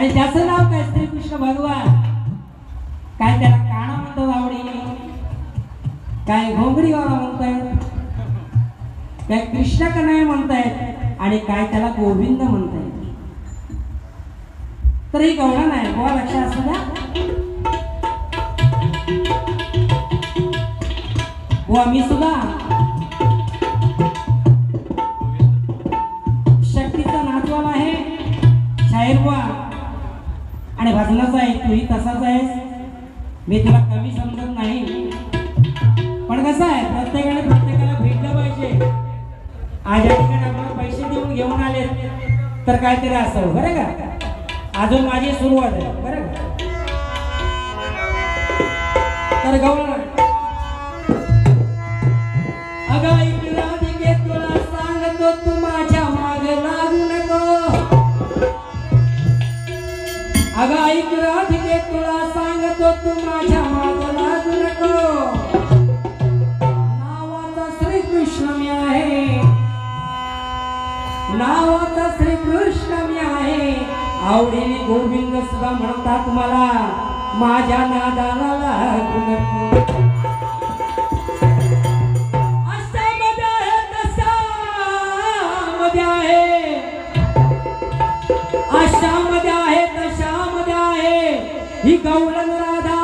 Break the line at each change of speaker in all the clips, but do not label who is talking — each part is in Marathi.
आणि त्याचं नाव काय? श्रीकृष्ण भगवान. काय त्याला काना म्हणतात आवडी? काय घोंगडीवाला म्हणतायत? काय कृष्ण कन्हैया म्हणतायत? आणि काय त्याला गोविंद म्हणतायत? तर ही गौडा नाही गोवा लक्षात असू द्या. व मी सुद्धा. शक्तीचा नातवाला आहे. शाहीर बुवा आणि आहे तूही तसाच आहेस मी तुला कमी समजत नाही. पण कसं आहे प्रत्येकाने प्रत्येकाला भेटलं पाहिजे. आज या ठिकाणी आपण पैसे देऊन घेऊन आले तर काहीतरी असावं बरं का? अजून माझी सुरुवात आहे बरं का? तर गौरव अगं अगं ऐक राधिके तुला सांगतो तू माझ्या माग लागू नको. नावाचा श्रीकृष्ण मी आहे. नावाचा श्रीकृष्ण मी आहे. आवडीने गोविंद सुद्धा म्हणतात मला माझ्या नादाला लागू नको. राधा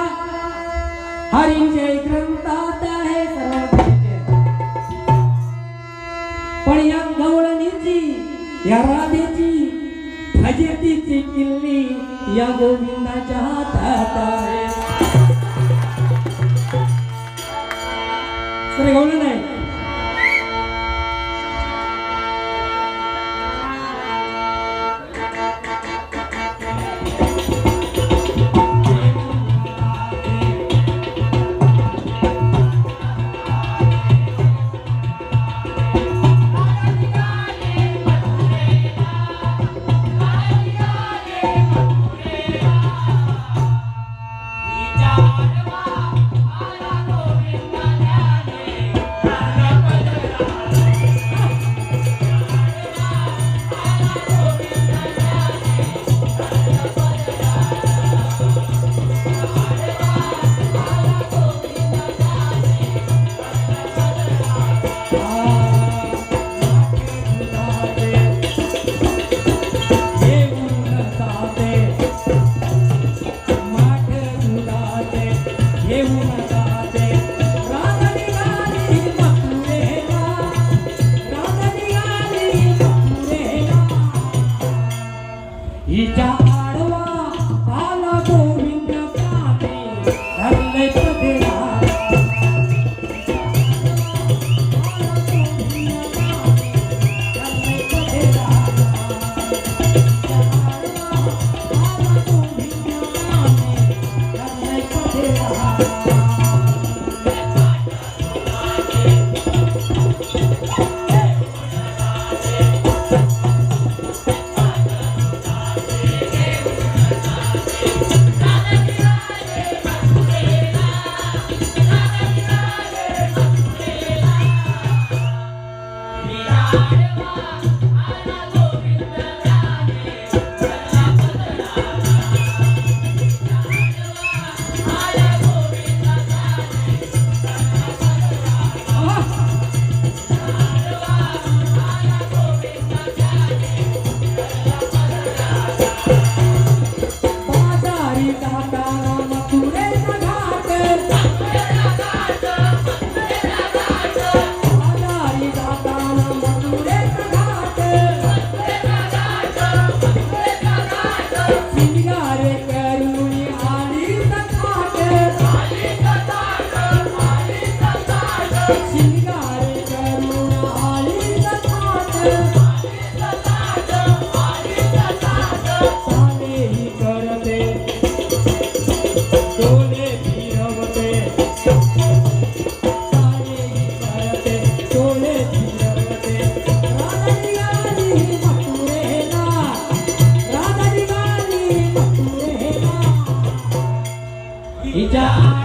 हरींचे ग्रंथात आहे सर्व पण या गवळणीची या राधेची फजितीची किल्ली या गोविंदाच्या हातात आहे. गवळण आहे हिच्या आडवा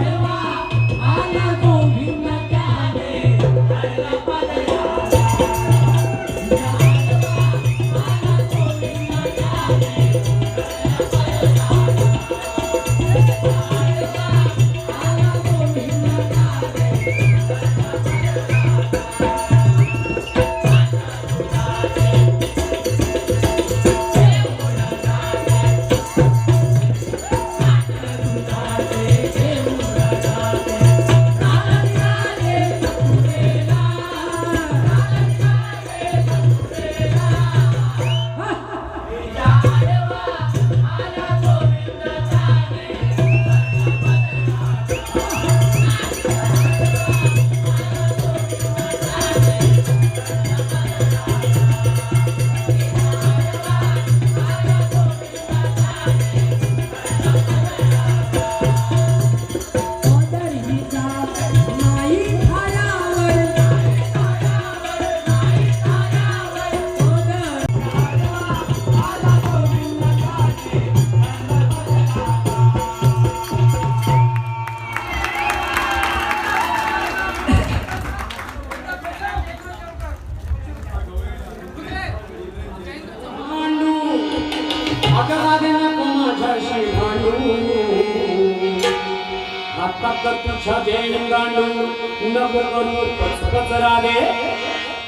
नको करू पचपच राधे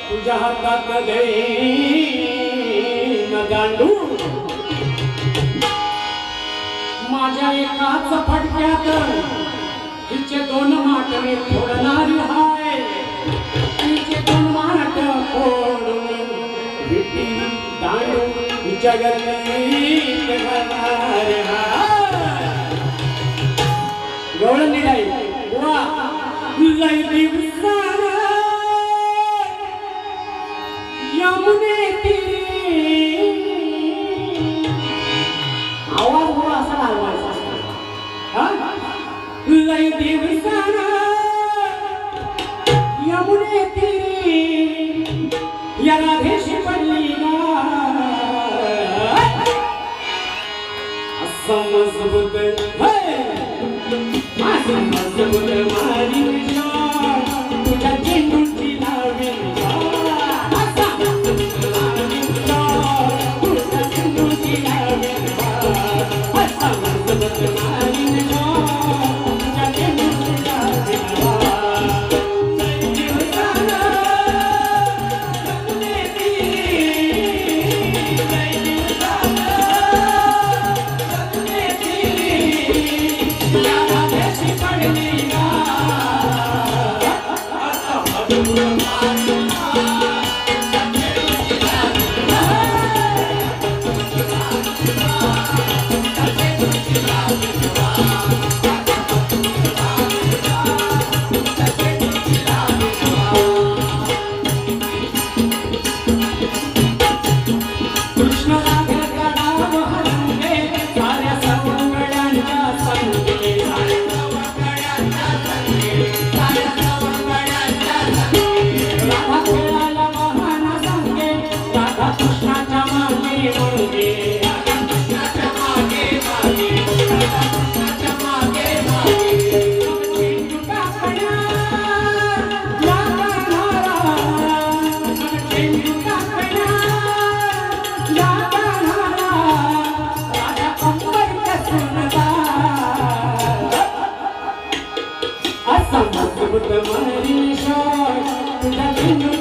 तुझ्या हातात देईन गांडू. माझ्या एकाच फटक्यात. तिचे दोन माटवे फोडणारी हाय तिचे दोन माट फोडून विटी दांडू तिच्या गल्लीत घालणार हाय. गवळण निघाई लय दिवसानं यमुने तीरी आवाज थोडा असा लावायचा हा? लय दिवसानं यमुने या राधेशी पडली ना हे! असं कृष्ण असा मजबूत मनीषा तुझ्या चेंडूची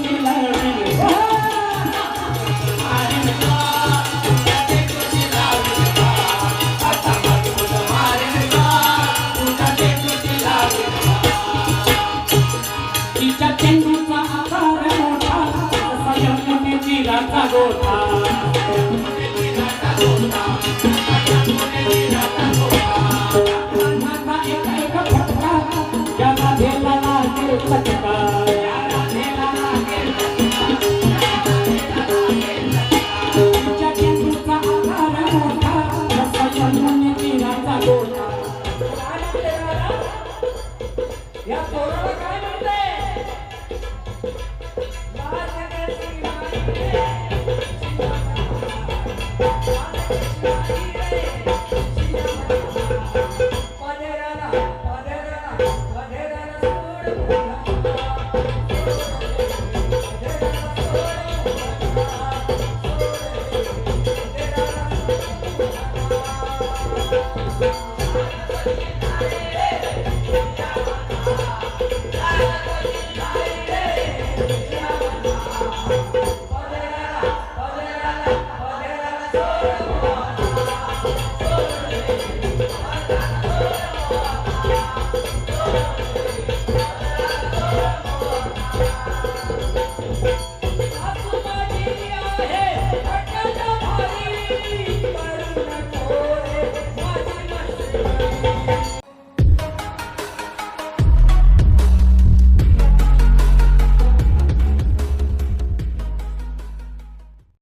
Ela